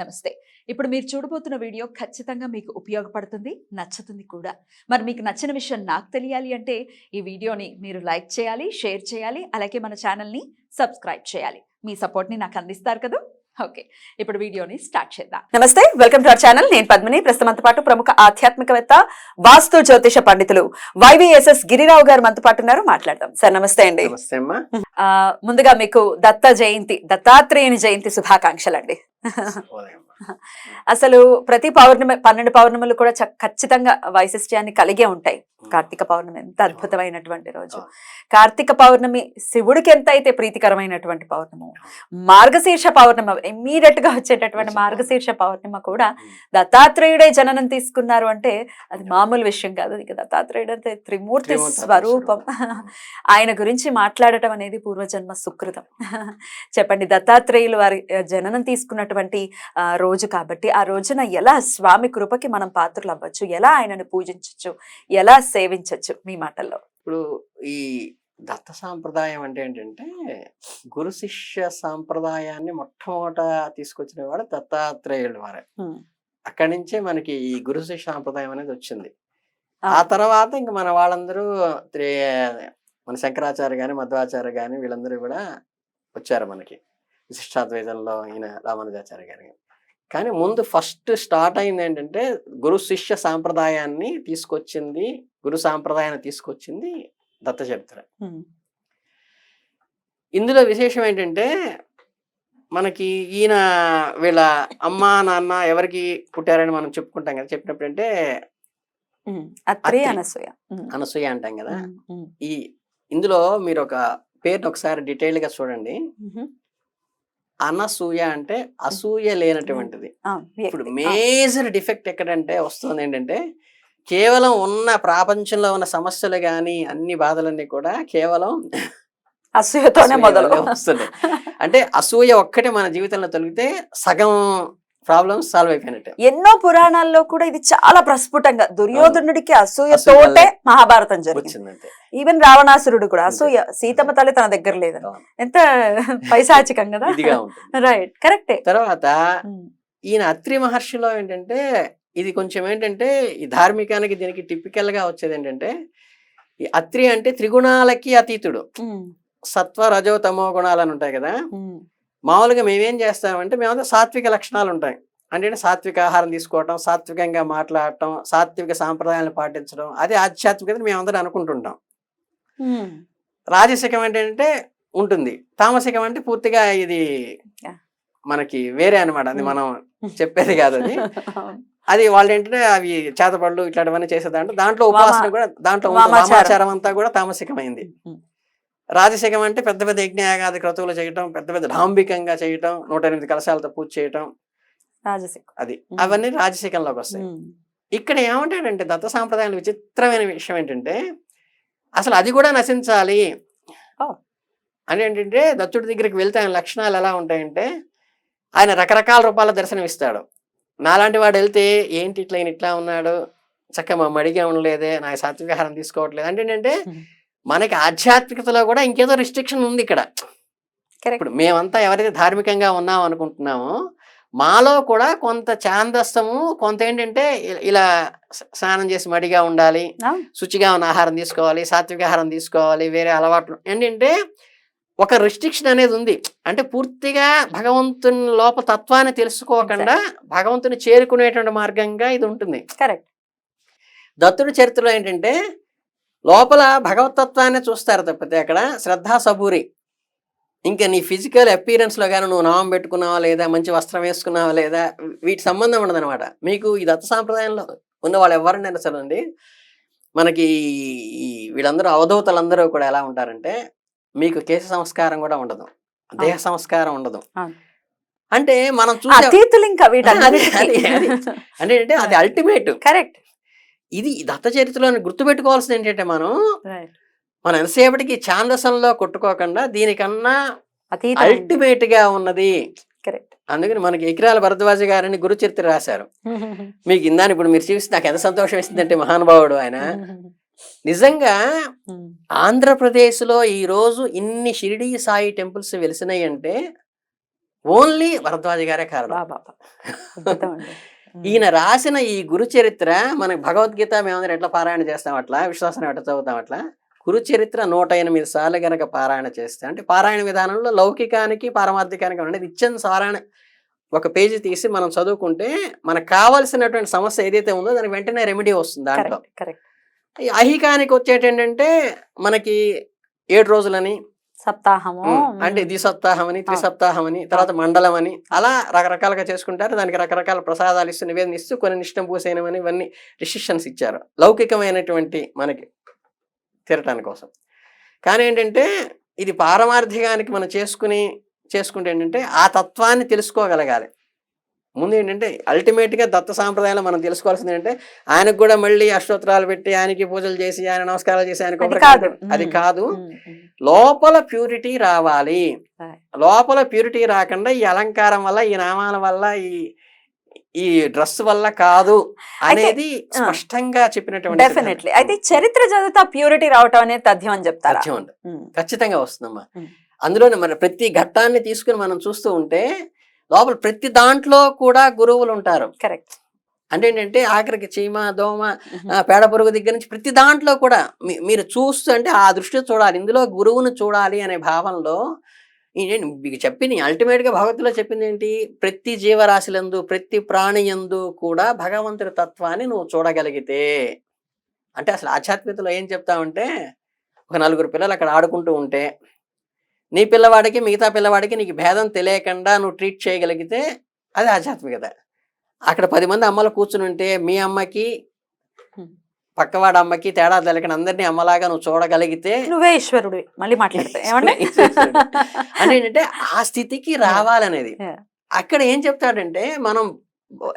నమస్తే. ఇప్పుడు మీరు చూడబోతున్న వీడియో ఖచ్చితంగా మీకు ఉపయోగపడుతుంది నచ్చుతుంది కూడా. మరి మీకు నచ్చిన విషయం నాకు తెలియాలి అంటే ఈ వీడియోని మీరు లైక్ చేయాలి షేర్ చేయాలి అలాగే మన ఛానల్ని సబ్స్క్రైబ్ చేయాలి. మీ సపోర్ట్ని నాకు అందిస్తారు కదా? ఓకే. ఇప్పుడు వీడియోని స్టార్ట్ చేద్దాం. నమస్తే వెల్కమ్ టు అవర్ ఛానల్. నేను పద్మిని. ప్రస్తుతంతో పాటు ప్రముఖ ఆధ్యాత్మికవేత్త వాస్తు జ్యోతిష పండితులు వైవిఎస్ఎస్ గిరిరావు గారు మనతో పాటు ఉన్నారు. మాట్లాడదాం. సార్ నమస్తే అండి. ముందుగా మీకు దత్త జయంతి దత్తాత్రేయుని జయంతి శుభాకాంక్షలు అండి Joder. అసలు ప్రతి పౌర్ణమి పన్నెండు పౌర్ణములు కూడా ఖచ్చితంగా వైశిష్ట్యాన్ని కలిగే ఉంటాయి. కార్తీక పౌర్ణమి ఎంత అద్భుతమైనటువంటి రోజు. కార్తీక పౌర్ణమి శివుడికి ఎంత అయితే ప్రీతికరమైనటువంటి పౌర్ణము మార్గశీర్ష పౌర్ణమి ఇమ్మీడియట్గా వచ్చేటటువంటి మార్గశీర్ష పౌర్ణిమ కూడా దత్తాత్రేయుడే జననం తీసుకున్నారు అంటే అది మామూలు విషయం కాదు. ఇక దత్తాత్రేయుడు అంటే త్రిమూర్తి స్వరూపం. ఆయన గురించి మాట్లాడటం అనేది పూర్వజన్మ సుకృతం. చెప్పండి దత్తాత్రేయులు వారి జననం తీసుకున్నటువంటి రోజు కాబట్టి ఆ రోజున ఎలా స్వామి కృపకి మనం పాత్రలు అవ్వచ్చు ఎలా ఆయనను పూజించవచ్చు ఎలా సేవించవచ్చు మీ మాటల్లో? ఇప్పుడు ఈ దత్త సాంప్రదాయం అంటే ఏంటంటే గురు శిష్య సాంప్రదాయాన్ని మొట్టమొదట తీసుకొచ్చిన వాడు దత్తాత్రేయుడు వారే అక్కడి నుంచే మనకి ఈ గురు శిష్య సాంప్రదాయం అనేది వచ్చింది. ఆ. తర్వాత ఇంక మన వాళ్ళందరూ త్రి- మన శంకరాచార్య గాని మధ్వాచార్య గాని వీళ్ళందరూ కూడా వచ్చారు మనకి. విశిష్టాద్వైతంలో ఈయన రామానుజాచార్య గారు. కానీ ముందు ఫస్ట్ స్టార్ట్ అయింది ఏంటంటే గురు శిష్య సాంప్రదాయాన్ని తీసుకొచ్చింది గురు సాంప్రదాయాన్ని తీసుకొచ్చింది దత్త చరిత్ర. ఇందులో విశేషం ఏంటంటే మనకి ఈయన వీళ్ళ అమ్మ నాన్న ఎవరికి పుట్టారని మనం చెప్పుకుంటాం కదా చెప్పినప్పుడు అంటే. అనసూయ. అనసూయ అంటాం కదా. ఈ ఇందులో మీరు ఒక పేరుని ఒకసారి డీటెయిల్గా చూడండి. అనసూయ అంటే అసూయ లేనటువంటిది ఇప్పుడు. మేజర్ డిఫెక్ట్ ఎక్కడంటే వస్తుంది ఏంటంటే కేవలం ఉన్న ప్రపంచంలో ఉన్న సమస్యలు కానీ అన్ని బాధలన్నీ కూడా కేవలం అసూయతోనే అసూయ మొదలు వస్తున్నాయి. అంటే అసూయ ఒక్కటే మన జీవితంలో తొలగితే సగం ప్రాబ్లమ్స్ సాల్వ్ అయిపోయినట్టే. ఎన్నో పురాణాల్లో కూడా ఇది చాలా ప్రస్ఫుటంగా దుర్యోధనుడికి అసూయ అసూయతోటే వల్లే మహాభారతం జరిగింది. ఈవెన్ రావణాసురుడు కూడా. అసూయ సీతమ్మ తల్లి తన దగ్గర అవును. ఎంత పైశాచికం కదా? రైట్ కరెక్టే తర్వాత ఈయన అత్రి మహర్షిలో ఏంటంటే ఇది కొంచెం ఏంటంటే ఈ ధార్మికానికి దీనికి టిపికల్గా వచ్చేది ఏంటంటే ఈ అత్రి అంటే త్రిగుణాలకి అతీతుడు. సత్వ రజో తమో గుణాలు అని ఉంటాయి కదా? మామూలుగా మేమేం చేస్తామంటే మేమంతా సాత్విక లక్షణాలు ఉంటాయి అంటే సాత్విక ఆహారం తీసుకోవటం సాత్వికంగా మాట్లాడటం సాత్విక సాంప్రదాయాలను పాటించడం అది ఆధ్యాత్మికత మేమందరం అనుకుంటుంటాం. రాజసికం ఏంటంటే ఉంటుంది. తామసికం అంటే పూర్తిగా ఇది. మనకి వేరే అన్నమాట. అది. మనం చెప్పేది కాదు అది. అది వాళ్ళు ఏంటంటే అవి చేతపళ్ళు ఇట్లాంటివన్నీ చేసే దాంట్లో ఉపాసన కూడా దాంట్లో. వామాచారం. అంతా కూడా తామసికమైంది రాజసికం అంటే పెద్ద పెద్ద యజ్ఞయాగాది క్రతువులు చేయటం పెద్ద పెద్ద డాంబికంగా చేయటం నూట ఎనిమిది కలశాలతో పూజ చేయటం రాజసికం అది. అవన్నీ రాజసికంలోకి వస్తాయి. ఇక్కడ ఏమంటాడంటే దత్త సాంప్రదాయంలో విచిత్రమైన విషయం ఏంటంటే అసలు అది కూడా నశించాలి. అని ఏంటంటే దత్తుడి దగ్గరికి వెళ్తే ఆయన లక్షణాలు ఎలా ఉంటాయంటే ఆయన రకరకాల రూపాల దర్శనం ఇస్తాడు నాలాంటి వాడు వెళ్తే ఏంటి ఇట్లా ఇట్లా ఉన్నాడు చక్కగా మా మడిగా ఉండలేదే నాకు సాత్వికాహారం తీసుకోవట్లేదు. అంటే ఏంటంటే. మనకి ఆధ్యాత్మికతలో కూడా ఇంకేదో రిస్ట్రిక్షన్ ఉంది ఇక్కడ. ఇప్పుడు మేమంతా ఎవరైతే ధార్మికంగా ఉన్నాం అనుకుంటున్నామో మాలో కూడా కొంత చాందస్తము కొంత ఏంటంటే ఇలా స్నానం చేసి మడిగా ఉండాలి శుచిగా ఉన్న ఆహారం తీసుకోవాలి సాత్విక ఆహారం తీసుకోవాలి వేరే అలవాట్లు ఏంటంటే ఒక రిస్ట్రిక్షన్ అనేది ఉంది. అంటే పూర్తిగా భగవంతుని లోప తత్వాన్ని తెలుసుకోకుండా భగవంతుని చేరుకునేటువంటి మార్గంగా ఇది ఉంటుంది. కరెక్ట్ దత్తుడి చరిత్రలో ఏంటంటే లోపల భగవతత్వాన్ని చూస్తారు తప్పితే అక్కడ శ్రద్ధా సబూరి. ఇంకా నీ ఫిజికల్ అపీరెన్స్లో కానీ నువ్వు నామం పెట్టుకున్నావా లేదా మంచి వస్త్రం వేసుకున్నావా లేదా వీటి సంబంధం ఉండదు అనమాట మీకు ఈ దత్త సాంప్రదాయంలో ఉన్న వాళ్ళు ఎవరినైనా సరే అండి మనకి వీళ్ళందరూ అవధూతలందరూ కూడా ఎలా ఉంటారంటే మీకు కేశ సంస్కారం కూడా ఉండదు దేహ సంస్కారం ఉండదు. అంటే మనం చూసే. అంటే అది అల్టిమేట్ కరెక్ట్. ఇది దత్త చరిత్రలో గుర్తుపెట్టుకోవాల్సింది ఏంటంటే మనం మనం ఎంతసేపటికి ఛాందసంలో కొట్టుకోకుండా దీనికన్నా అల్టిమేట్గా ఉన్నది. అందుకని మనకి ఎకిరాల భరద్వాజ గారిని గురు చరిత్ర రాశారు. మీకు ఇందాని ఇప్పుడు మీరు చూసి నాకు ఎంత సంతోషం వేసిందంటే మహానుభావుడు ఆయన. నిజంగా ఆంధ్రప్రదేశ్లో ఈ రోజు ఇన్ని షిరిడి సాయి టెంపుల్స్ వెలిసినాయి అంటే ఓన్లీ భరద్వాజ గారే కారణం. ఈయన రాసిన ఈ గురు చరిత్ర మనకి భగవద్గీత మేమందరం ఎట్లా పారాయణ చేస్తాం అట్లా విశ్వాసం ఎట్లా చదువుతాం అట్లా గురు చరిత్ర నూట ఎనిమిది సార్లు గనక పారాయణ చేస్తే అంటే పారాయణ విధానంలో లౌకికానికి పారమార్థికానికి ఉండేది ఇచ్చిన సారాయణ ఒక పేజీ తీసి మనం చదువుకుంటే మనకు కావాల్సినటువంటి సమస్య ఏదైతే ఉందో దానికి వెంటనే రెమెడీ వస్తుంది దాంట్లో. అహికానికి వచ్చేటి ఏంటంటే మనకి ఏడు రోజులని సప్తాహము. అంటే ద్విసప్తాహం అని త్రిసప్తాహం అని తర్వాత మండలం అని అలా రకరకాలుగా చేసుకుంటారు. దానికి రకరకాల ప్రసాదాలు ఇస్తూ నివేదన ఇస్తూ కొన్ని నిష్టం పూసేయమని ఇవన్నీ రిస్ట్రిక్షన్స్ ఇచ్చారు. లౌకికమైనటువంటి మనకి తీరటాని కోసం. కానీ ఏంటంటే ఇది పారమార్థికానికి మనం చేసుకుని చేసుకుంటే ఏంటంటే ఆ తత్వాన్ని తెలుసుకోగలగాలి. ముందు ఏంటంటే ultimate గా దత్త సాంప్రదాయంలో మనం తెలుసుకోవాల్సింది ఏంటంటే ఆయనకు కూడా మళ్ళీ అష్టోత్తరాలు పెట్టి ఆయనకి పూజలు చేసి ఆయన నమస్కారాలు చేసి ఆయన అది కాదు. అది. లోపల ప్యూరిటీ రావాలి. లోపల ప్యూరిటీ రాకుండా ఈ అలంకారం వల్ల ఈ నామాల వల్ల ఈ ఈ డ్రెస్ వల్ల కాదు అనేది. స్పష్టంగా చెప్పినటువంటి డెఫినెట్లీ అయితే చరిత్ర చదువుతా ప్యూరిటీ రావటం అనేది తథ్యం అని చెప్తారా? ఖచ్చితంగా వస్తుందమ్మా. అందులోనే మన ప్రతి ఘట్టాన్ని తీసుకుని మనం చూస్తూ ఉంటే లోపల ప్రతి దాంట్లో కూడా గురువులు ఉంటారు. కరెక్ట్. అంటే ఏంటంటే ఆఖరికి చీమ దోమ పేడ పురుగు దగ్గర నుంచి ప్రతి దాంట్లో కూడా మీరు చూస్తూ అంటే ఆ దృష్టి చూడాలి. ఇందులో గురువును చూడాలి అనే ఏంటి మీకు చెప్పింది ultimate గా భగవత్తులో చెప్పింది ఏంటి? ప్రతి జీవరాశులందు ప్రతి ప్రాణి యందు కూడా భగవంతుడి తత్వాన్ని నువ్వు చూడగలిగితే. అంటే అసలు ఆధ్యాత్మికతలో ఏం చెప్తామంటే ఒక నలుగురు పిల్లలు అక్కడ ఆడుకుంటూ ఉంటే నీ పిల్లవాడికి మిగతా పిల్లవాడికి నీకు భేదం తెలియకుండా నువ్వు ట్రీట్ చేయగలిగితే అది ఆధ్యాత్మికత అక్కడ పది మంది అమ్మలు కూర్చుని ఉంటే మీ అమ్మకి. పక్కవాడి అమ్మకి తేడా తెలియకుండా అందరినీ అమ్మలాగా నువ్వు చూడగలిగితే నువ్వే ఈశ్వరుడు మళ్ళీ మాట్లాడతా. అంటే ఏంటంటే ఆ స్థితికి రావాలనేది. అక్కడ ఏం చెప్తాడంటే మనం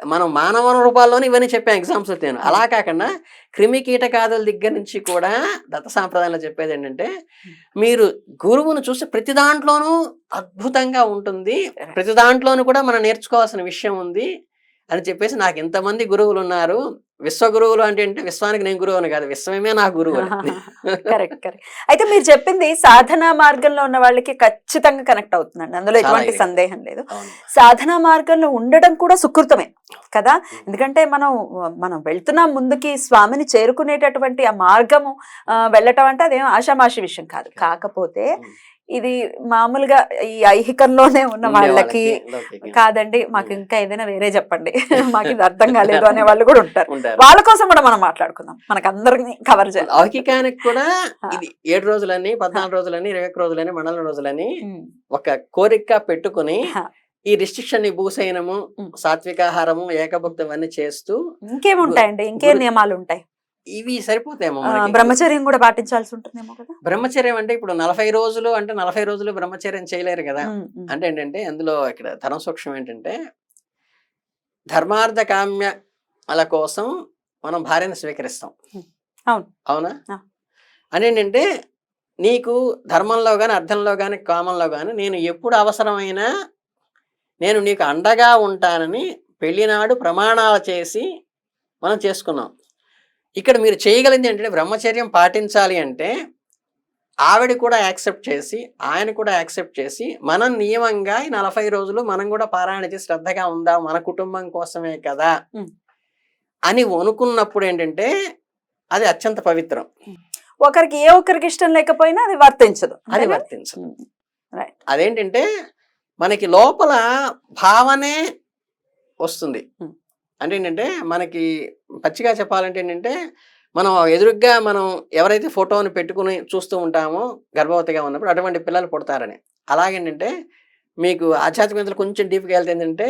మనం మానవ రూపాల్లోనే ఇవన్నీ చెప్పాను ఎగ్జామ్స్ నేను అలా కాకుండా క్రిమి కీటకాదుల దగ్గర నుంచి కూడా దత్త సాంప్రదాయంలో చెప్పేది ఏంటంటే మీరు గురువును చూస్తే ప్రతి దాంట్లోనూ అద్భుతంగా ఉంటుంది. ప్రతి దాంట్లోనూ కూడా మనం నేర్చుకోవాల్సిన విషయం ఉంది. అని చెప్పేసి నాకు ఇంతమంది గురువులు ఉన్నారు విశ్వ గురువులు అంటే ఏంటి? విశ్వానికి నేను గురువు అని కాదు. విశ్వమే నా గురువు. Correct correct. అయితే మీరు చెప్పింది సాధనా మార్గంలో ఉన్న వాళ్ళకి ఖచ్చితంగా కనెక్ట్ అవుతుందండి. అందులో ఎటువంటి. సందేహం లేదు. సాధనా మార్గంలో ఉండడం కూడా సుకృతమే కదా? ఎందుకంటే మనం మనం వెళ్తున్నాం ముందుకి స్వామిని చేరుకునేటటువంటి ఆ మార్గము వెళ్ళటం అంటే అదేం ఆషామాషి విషయం కాదు. కాకపోతే. ఇది మామూలుగా ఈ ఐహికంలోనే ఉన్న వాళ్ళకి. కాదండి మాకు. ఇంకా ఏదైనా వేరే చెప్పండి మాకు ఇది అర్థం కాలేదు అనే వాళ్ళు కూడా ఉంటారు వాళ్ళ కోసం కూడా మనం మాట్లాడుకుందాం మనకు అందరినీ కవర్ చేయాలి లౌకికానికి కూడా. ఇది ఏడు రోజులని పద్నాలుగు రోజులని ఇరవై ఒక్క రోజులని మండలం రోజులని. ఒక కోరిక పెట్టుకుని. ఈ రిస్ట్రిక్షన్ ఉమ్. సాత్వికాహారము ఏకభక్తి ఇవన్నీ చేస్తూ ఇంకేముంటాయండి ఇంకేం నియమాలు ఉంటాయి ఇవి సరిపోతాయేమో. బ్రహ్మచర్యం కూడా పాటించాల్సి ఉంటుందేమో కదా బ్రహ్మచర్యం అంటే ఇప్పుడు నలభై రోజులు అంటే నలభై రోజులు బ్రహ్మచర్యం చేయలేరు కదా. అంటే ఏంటంటే అందులో ఇక్కడ ధర్మ సూక్ష్మం ఏంటంటే ధర్మార్థ కామ్యాల కోసం మనం భార్యను స్వీకరిస్తాం. అవును. అవునా. అని ఏంటంటే నీకు ధర్మంలో కానీ అర్థంలో కానీ కామంలో కానీ నేను ఎప్పుడు అవసరమైనా నేను నీకు అండగా ఉంటానని పెళ్ళినాడు ప్రమాణాలు చేసి మనం చేసుకున్నాం ఇక్కడ మీరు చేయగలిగింది ఏంటంటే బ్రహ్మచర్యం పాటించాలి అంటే ఆవిడ కూడా యాక్సెప్ట్ చేసి ఆయన కూడా యాక్సెప్ట్ చేసి మనం నియమంగా ఈ నలభై రోజులు మనం కూడా పారాయణ చేసి శ్రద్ధగా ఉందాం మన కుటుంబం కోసమే కదా. అని అనుకున్నప్పుడు ఏంటంటే అది అత్యంత పవిత్రం ఒకరికి ఏ ఒక్కరికి ఇష్టం లేకపోయినా అది వర్తించదు అది? వర్తించదు. అదేంటంటే మనకి లోపల భావనే వస్తుంది. అంటే ఏంటంటే మనకి పచ్చిగా చెప్పాలంటే ఏంటంటే మనం ఎదురుగ్గా మనం ఎవరైతే ఫోటోని పెట్టుకుని చూస్తూ ఉంటామో గర్భవతిగా ఉన్నప్పుడు అటువంటి పిల్లలు పుడతారని అలాగేంటంటే మీకు ఆధ్యాత్మికతలు కొంచెం డీప్గా వెళ్తే ఏంటంటే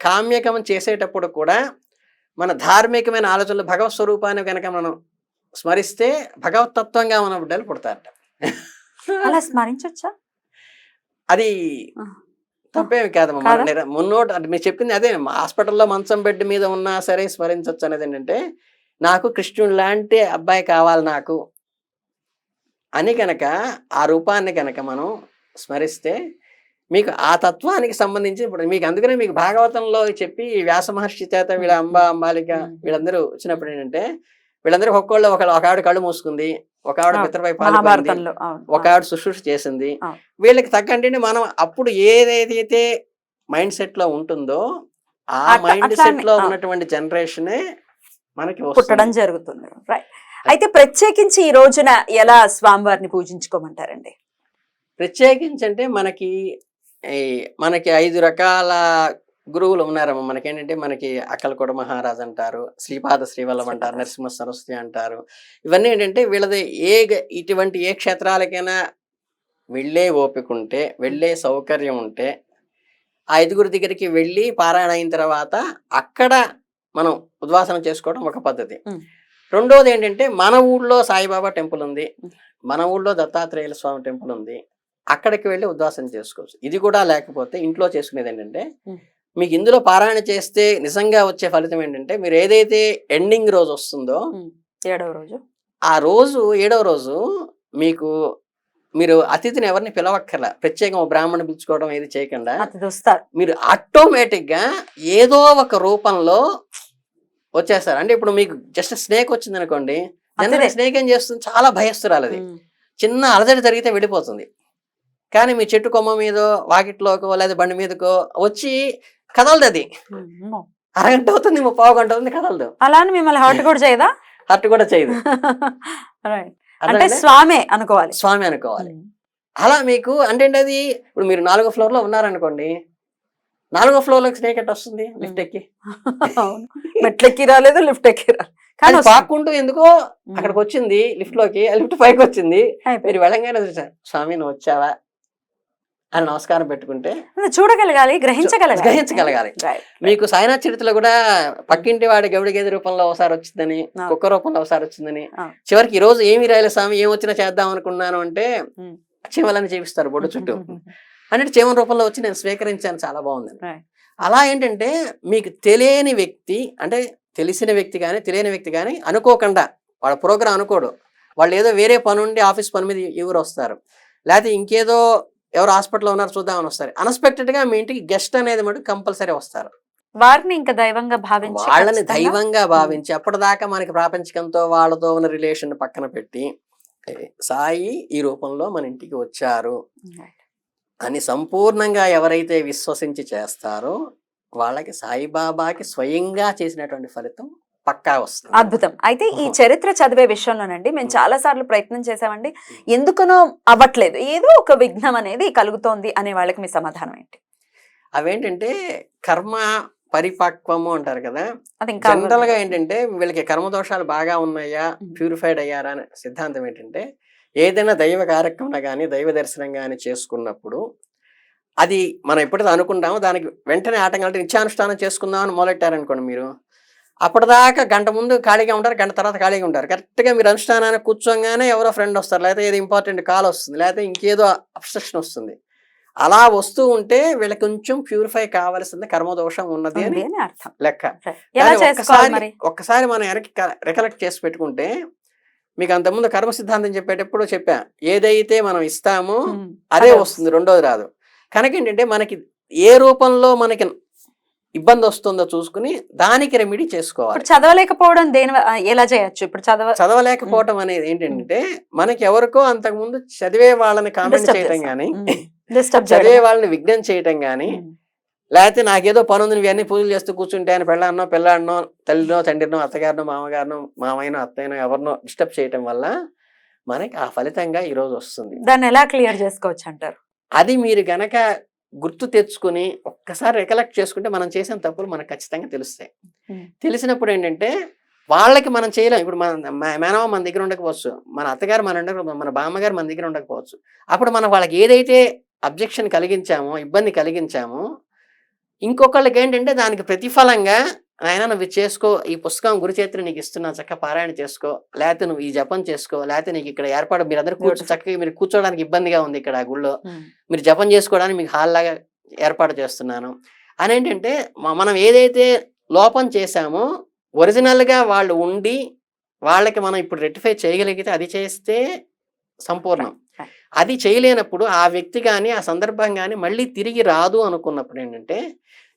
కామ్యకం చేసేటప్పుడు కూడా మన ధార్మికమైన ఆలోచనలు భగవత్ స్వరూపాన్ని కనుక మనం స్మరిస్తే భగవతత్వంగా మన బిడ్డలు పుడతారట అలా స్మరించొచ్చా అది. తప్పేమి కాదమ్మా కాదా? మున్నోట అంటే మీరు చెప్పింది అదే హాస్పిటల్లో మంచం బెడ్ మీద ఉన్నా సరే స్మరించవచ్చు అనేది ఏంటంటే నాకు కృష్ణుడు లాంటి అబ్బాయి కావాలి నాకు అని కనుక ఆ రూపాన్ని కనుక మనం స్మరిస్తే మీకు ఆ తత్వానికి సంబంధించి ఇప్పుడు మీకు అందుకనే మీకు భాగవతంలో చెప్పి వ్యాస మహర్షి చేత వీళ్ళ అంబ అంబాలిక. వీళ్ళందరూ వచ్చినప్పుడు ఏంటంటే వీళ్ళందరికీ ఒక్కోళ్ళు ఒక ఒక ఆవిడ కళ్ళు మూసుకుంది ఒక ఆవిడ మహాభారతంలో. అవును, ఒక. ఆవిడ శుశ్రూష చేసింది. వీళ్ళకి తగ్గంటే మనం అప్పుడు ఏదైతే మైండ్ సెట్లో ఉంటుందో ఆ మైండ్ సెట్లో. ఉన్నటువంటి జనరేషనే మనకి పుట్టడం జరుగుతుంది. రైట్. అయితే ప్రత్యేకించి ఈ రోజున ఎలా స్వామివారిని పూజించుకోమంటారండి? ప్రత్యేకించి అంటే మనకి మనకి ఐదు రకాల గురువులు ఉన్నారమ్మ మనకేంటంటే మనకి అక్కలకొడ మహారాజ్ అంటారు శ్రీపాద శ్రీవల్లభ అంటారు. నరసింహ సరస్వతి అంటారు ఇవన్నీ ఏంటంటే వీళ్ళది ఏ ఇటువంటి ఏ క్షేత్రాలకైనా వెళ్ళే ఓపిక ఉంటే వెళ్ళే సౌకర్యం ఉంటే ఆ ఐదుగురి దగ్గరికి వెళ్ళి పారాయణ అయిన తర్వాత అక్కడ మనం ఉద్వాసనం చేసుకోవడం ఒక పద్ధతి. రెండోది ఏంటంటే మన ఊళ్ళో సాయిబాబా టెంపుల్ ఉంది. మన ఊళ్ళో దత్తాత్రేయుల స్వామి టెంపుల్ ఉంది అక్కడికి వెళ్ళి ఉద్వాసన చేసుకోవచ్చు ఇది కూడా లేకపోతే ఇంట్లో చేసుకునేది ఏంటంటే. మీకు ఇందులో పారాయణ చేస్తే నిజంగా వచ్చే ఫలితం ఏంటంటే మీరు ఏదైతే ఎండింగ్ రోజు వస్తుందో ఏడవ రోజు. ఆ రోజు ఏడవ రోజు మీకు మీరు అతిథిని ఎవరిని పిలవక్కర్లా. ప్రత్యేకంగా బ్రాహ్మణ్ పిలుచుకోవడం ఏది చేయకుండా మీరు ఆటోమేటిక్గా ఏదో ఒక రూపంలో వచ్చేస్తారు. అంటే ఇప్పుడు మీకు జస్ట్ స్నేక్ వచ్చింది అనుకోండి. స్నేక్ ఏం చేస్తుంది? చాలా భయస్తురాలు అది. చిన్న అలజడి జరిగితే వెళ్ళిపోతుంది కానీ మీ చెట్టు కొమ్మ మీదో వాకిట్లోకో లేదా బండి మీదకో వచ్చి కదలదు అది. అరగంట అవుతుంది ముప్పావు గంట అవుతుంది కదలదు అలా అని మిమ్మల్ని హర్ట్ కూడా చేయదా అట్టు కూడా చేయదు. అంటే? స్వామే అనుకోవాలి స్వామి అనుకోవాలి. అలా మీకు అంటే అది ఇప్పుడు మీరు నాలుగో ఫ్లోర్లో ఉన్నారనుకోండి నాలుగో ఫ్లోర్లో స్నేక్ ఎట్ వస్తుంది లిఫ్ట్ ఎక్కి అవును. మెట్లెక్కి రాలేదు లిఫ్ట్ ఎక్కి రాలేదు కానీ. పాక్కుంటూ ఎందుకో. అక్కడికి వచ్చింది లిఫ్ట్లోకి లిఫ్ట్ పైకి వచ్చింది. మీరు వెళ్ళంగానే చూసారు స్వామి నువ్వు వచ్చావా అని నమస్కారం పెట్టుకుంటే చూడగలగాలి గ్రహించగలగాలి గ్రహించగలగాలి. మీకు సాయినాథ్ చరిత్రలో కూడా పక్కింటి వాడి గౌడి గేదె రూపంలో ఒకసారి వచ్చిందని. కుక్క రూపంలో ఒకసారి వచ్చిందని. చివరికి ఈ రోజు ఏమి రాయలే స్వామి ఏం వచ్చినా చేద్దాం అనుకున్నాను అంటే. చీమలని చేపిస్తారు బొడ్డు చుట్టూ అంటే చీమ రూపంలో వచ్చి నేను స్వీకరించాను చాలా బాగుంది Right. అలా ఏంటంటే మీకు తెలియని వ్యక్తి అంటే తెలిసిన వ్యక్తి కానీ తెలియని వ్యక్తి కానీ అనుకోకుండా వాళ్ళ ప్రోగ్రాం అనుకోడు వాళ్ళు ఏదో వేరే పని ఉండి ఆఫీస్ పని మీద ఎవరు వస్తారు లేకపోతే ఇంకేదో ఎవరు హాస్పిటల్లో ఉన్నారు చూద్దామని వస్తారు. అన్ఎక్స్పెక్టెడ్గా మీ ఇంటికి గెస్ట్ అనేది మటు కంపల్సరీ వస్తారు. వారిని ఇంకా దైవంగా భావించి వాళ్ళని దైవంగా భావించి అప్పటిదాకా మనకి ప్రాపంచికంతో వాళ్ళతో ఉన్న రిలేషన్ పక్కన పెట్టి "ఏ, సాయి ఈ రూపంలో మన ఇంటికి వచ్చారు. అని సంపూర్ణంగా ఎవరైతే విశ్వసించి చేస్తారో వాళ్ళకి సాయిబాబాకి స్వయంగా చేసినటువంటి ఫలితం పక్కా వస్తుంది అద్భుతం అయితే ఈ. చరిత్ర చదివే విషయంలోనండి మేము. చాలా సార్లు ప్రయత్నం చేసామండి ఎందుకనో అవ్వట్లేదు ఏదో ఒక విఘ్నం అనేది కలుగుతోంది అనే వాళ్ళకి మీ సమాధానం ఏంటి అవేంటంటే కర్మ పరిపక్వము అంటారు కదా జనరల్గా. ఏంటంటే వీళ్ళకి కర్మ దోషాలు బాగా ఉన్నాయా. ప్యూరిఫైడ్ అయ్యారా అనే సిద్ధాంతం ఏంటంటే ఏదైనా దైవ కార్యక్రమం కానీ దైవ దర్శనం కానీ చేసుకున్నప్పుడు అది మనం ఎప్పుడైతే అనుకుంటామో దానికి వెంటనే ఆటంకం అంటే నిత్యానుష్ఠానం చేసుకుందాం అని మొదలెట్టారనుకోండి మీరు అప్పటిదాకా గంట ముందు ఖాళీగా ఉంటారు గంట తర్వాత ఖాళీగా ఉంటారు. కరెక్ట్గా మీరు అనుష్ఠానాన్ని కూర్చోగానే ఎవరో ఫ్రెండ్ వస్తారు లేకపోతే ఏదో ఇంపార్టెంట్ కాల్ వస్తుంది లేకపోతే ఇంకేదో అబ్స్ట్రక్షన్ వస్తుంది. అలా వస్తూ ఉంటే వీళ్ళకి కొంచెం ప్యూరిఫై కావాల్సింది కర్మదోషం ఉన్నది అని అర్థం. లెక్క. ఒక్కసారి ఒక్కసారి మనం వెనక్కి రికలెక్ట్ చేసి పెట్టుకుంటే మీకు అంతకుముందు కర్మ సిద్ధాంతం చెప్పేటప్పుడు చెప్పా ఏదైతే మనం ఇస్తామో అదే వస్తుంది రెండోది రాదు. కనుక ఏంటంటే మనకి ఏ రూపంలో మనకి ఇబ్బంది వస్తుందో చూసుకుని దానికి రెమెడీ చేసుకోవాలి చదవలేకపోవడం దేని ఎలా చేయొచ్చు ఇప్పుడు చదవ చదవలేకపోవటం అనేది ఏంటంటే మనకి ఎవరికో అంతకుముందు చదివే వాళ్ళని కామెంట్ చేయటం. కానీ. డిస్టర్బ్ చదివే వాళ్ళని విఘ్నం చేయటం కానీ. లేకపోతే నాకేదో పని ఉంది నువ్వు అన్ని పూజలు చేస్తూ కూర్చుంటే అని పెళ్ళాన్నో పిల్లాడినో తల్లినో తండ్రినో అత్తగారినో మామగారినో మామైనో అత్తయ్యనో ఎవరినో డిస్టర్బ్ చేయటం వల్ల మనకి ఆ ఫలితంగా ఈరోజు వస్తుంది దాన్ని ఎలా క్లియర్ చేసుకోవచ్చు అంటారు అది మీరు గనక గుర్తు తెచ్చుకుని ఒక్కసారి రికలెక్ట్ చేసుకుంటే మనం చేసిన తప్పులు మనకు ఖచ్చితంగా తెలుస్తాయి. తెలిసినప్పుడు ఏంటంటే వాళ్ళకి మనం చేయలేం. ఇప్పుడు మన మా- మేనమామ మన దగ్గర ఉండకపోవచ్చు. మన అత్తగారు మన ఉండక మన బామ్మగారు మన దగ్గర ఉండకపోవచ్చు. అప్పుడు మనం వాళ్ళకి ఏదైతే అబ్జెక్షన్ కలిగించామో ఇబ్బంది కలిగించామో ఇంకొకళ్ళకి ఏంటంటే దానికి ప్రతిఫలంగా ఆయన నువ్వు చేసుకో ఈ పుస్తకం గురుచేత్రి నీకు ఇస్తున్నా చక్కగా పారాయణ చేసుకో లేకపోతే నువ్వు ఈ జపం చేసుకో లేకపోతే నీకు ఇక్కడ ఏర్పాటు మీరందరూ కూర్చో. చక్కగా మీరు కూర్చోవడానికి ఇబ్బందిగా ఉంది ఇక్కడ ఆ గుళ్ళో ఉమ్. మీరు జపం చేసుకోవడానికి మీకు హాల్ లాగా ఏర్పాటు చేస్తున్నాను అని ఏంటంటే మనం ఏదైతే లోపం చేశామో ఒరిజినల్గా వాళ్ళు ఉండి వాళ్ళకి మనం ఇప్పుడు రెక్టిఫై చేయగలిగితే అది చేస్తే సంపూర్ణం. అది చేయలేనప్పుడు ఆ వ్యక్తి కానీ ఆ సందర్భం కానీ మళ్ళీ తిరిగి రాదు అనుకున్నప్పుడు ఏంటంటే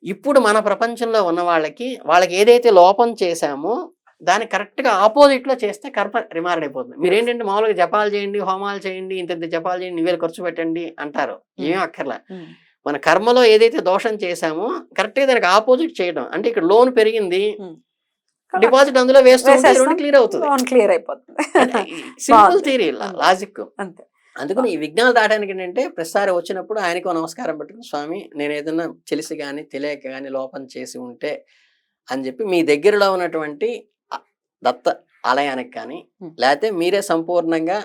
ఇప్పుడు మన ప్రపంచంలో ఉన్న వాళ్ళకి వాళ్ళకి ఏదైతే లోపం చేశామో దాని కరెక్ట్గా ఆపోజిట్లో చేస్తే కర్మ రిమార్డ్ అయిపోతుంది. మీరు ఏంటంటే మామూలుగా జపాలు చేయండి హోమాలు చేయండి ఇంత ఇంత జపాలు చేయండి వేలు ఖర్చు పెట్టండి అంటారు. ఏం అక్కర్లా. ఉమ్. మన కర్మలో ఏదైతే దోషం చేశామో కరెక్ట్గా దానికి ఆపోజిట్ చేయడం. అంటే ఇక్కడ లోన్ పెరిగింది Hmm. డిపాజిట్ అందులో. రెండు క్లియర్ అవుతుంది. క్లియర్ అయిపోతుంది. సింపుల్. Theory logic. అంతే. అందుకని ఈ విఘ్నాలు దాటానికి ఏంటంటే ప్రతిసారి వచ్చినప్పుడు ఆయనకు నమస్కారం పెట్టుకుని స్వామి నేను ఏదైనా తెలిసి కానీ తెలియక కానీ లోపం చేసి ఉంటే అని చెప్పి మీ దగ్గరలో ఉన్నటువంటి దత్త ఆలయానికి కానీ. లేకపోతే మీరే సంపూర్ణంగా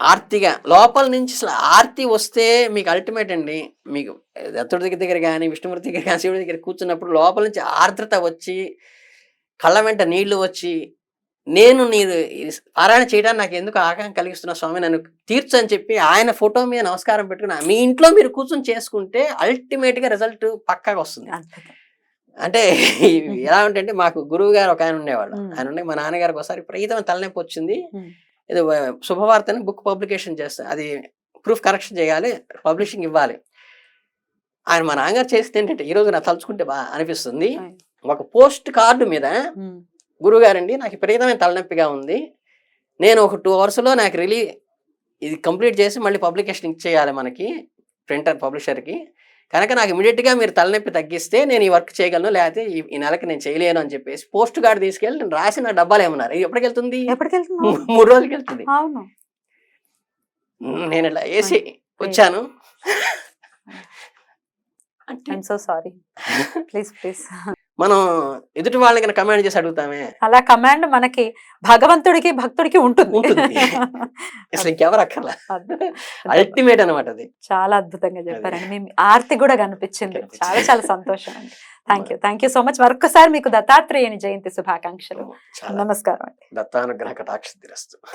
ఆర్తిగా లోపల నుంచి అసలు ఆర్తి వస్తే మీకు అల్టిమేట్ అండి మీకు దత్తుడి దగ్గర దగ్గర కానీ విష్ణుమూర్తి దగ్గర కానీ శివుడి దగ్గర కూర్చున్నప్పుడు లోపల నుంచి ఆర్ద్రత వచ్చి కళ్ళ వెంట నీళ్ళు వచ్చి నేను ఈ పారాయణ చేయడానికి నాకు ఎందుకు ఆకాంక్ష కలిగిస్తున్న స్వామి? నన్ను తీర్చు అని చెప్పి ఆయన ఫోటో మీద నమస్కారం పెట్టుకుని మీ ఇంట్లో మీరు కూర్చొని చేసుకుంటే అల్టిమేట్గా రిజల్ట్ పక్కాగా వస్తుంది. అంటే ఎలా ఉంటే మాకు గురువు గారు ఒక ఆయన ఉండేవాళ్ళు. ఆయన ఉండే మా నాన్నగారికి ఒకసారి విపరీతమైన తలనొప్పి వచ్చింది. ఇది శుభవార్తని బుక్ పబ్లికేషన్ చేస్తా అది ప్రూఫ్ కరెక్షన్ చేయాలి పబ్లిషింగ్ ఇవ్వాలి. ఆయన మా నాన్నగారు చేస్తే ఏంటంటే ఈ రోజు నాకు తలుచుకుంటే బాగా అనిపిస్తుంది. ఒక పోస్ట్ కార్డు మీద ఉమ్. గురుగారండి నాకు విపరీతమైన తలనొప్పిగా ఉంది. నేను ఒక టూ అవర్స్లో నాకు రిలీ ఇది కంప్లీట్ చేసి మళ్ళీ పబ్లికేషన్ ఇచ్చేయాలి మనకి ప్రింటర్ పబ్లిషర్కి. కనుక నాకు ఇమీడియట్గా మీరు తలనొప్పి తగ్గిస్తే నేను ఈ వర్క్ చేయగలను లేకపోతే ఈ నెలకి నేను చేయలేను అని చెప్పేసి పోస్ట్ కార్డు తీసుకెళ్ళి నేను రాసిన డబ్బాలు ఏమన్నారు. ఇది ఎప్పటికి వెళ్తుంది? మూడు రోజులకి వెళ్తుంది. అవును. నేను ఇలా వేసి వచ్చాను. I'm so sorry. Please please. మనం ఎదుటి వాళ్ళని కనుక కమాండ్ చేసి అడుగుతామే. అలా కమాండ్ మనకి భగవంతుడికి భక్తుడికి ఉంటుంది. ఉంటుంది. అసలు ఇంకెవరు అక్కర్లా. అల్టిమేట్ అనమాట అది. చాలా అద్భుతంగా చెప్పారండి. మీ ఆర్తి కూడా కనిపించింది. చాలా చాలా సంతోషం అండి. Thank you thank you so much మరొకసారి మీకు దత్తాత్రేయుని జయంతి శుభాకాంక్షలు. నమస్కారం అండి. దత్తానుగ్రహ కటాక్ష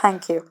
థ్యాంక్ యూ